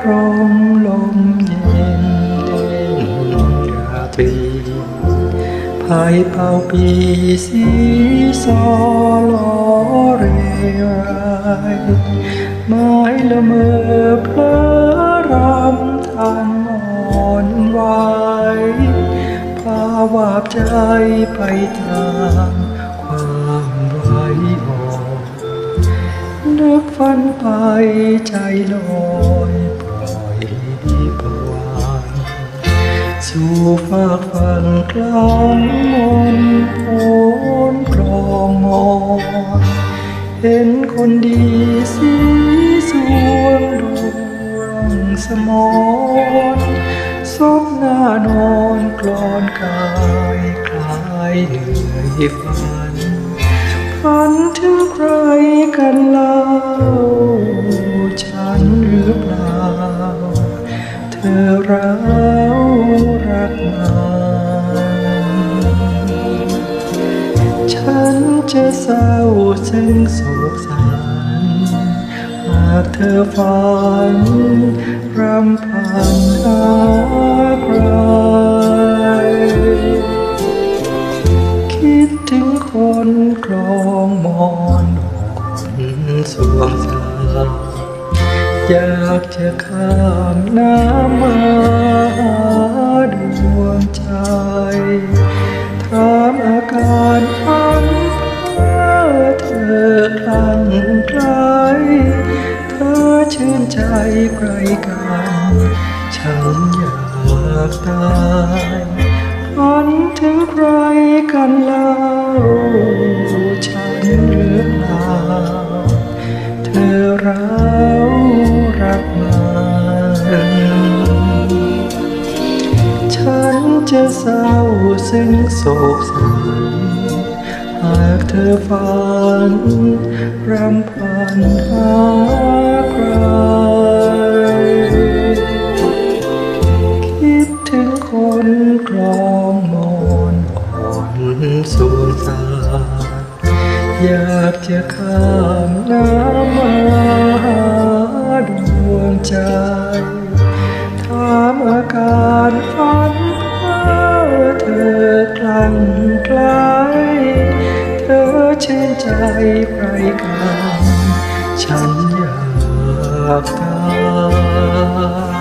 พรมลมเย็นเด่นราตรีภายเป่าปีสีสอลอเรไรไม้ละเมอเพลอรำทางอ่อนไหวพาวาบใจไปทางความไหวอ่อนนึกฝันไปใจลอย สู่ฝากฝันกลางมนโผนกรองมองเห็นคนดีสีสวงดวงสมอนซบหน้านอนกลอนกายคลายเหนื่อยฝันฝันถึงใครกันเล่าฉันหรือเปล่า เธอร้า จะเศร้าซึ่งโศกสันหากเธอฝันรำพันหาใครคิดถึงคนกลองมอนคนสวงสาอยากจะข้ามน้ำมาหาดวงใจังไคล้เธอชื่นใจใครกัน ฉันอยากตายฝันถึงใครกันเล่าฉันหรือเปล่าเธอร้ารักมันฉันจะเศร้าซึ่งโศกสัน หากเธอฝันรำพันหาใคร คิดถึงคนกลองมอนอ่อนสูญสาอยากจะข้ามน้ำมาหาดวงใจ ใครกันฉันอยากตาย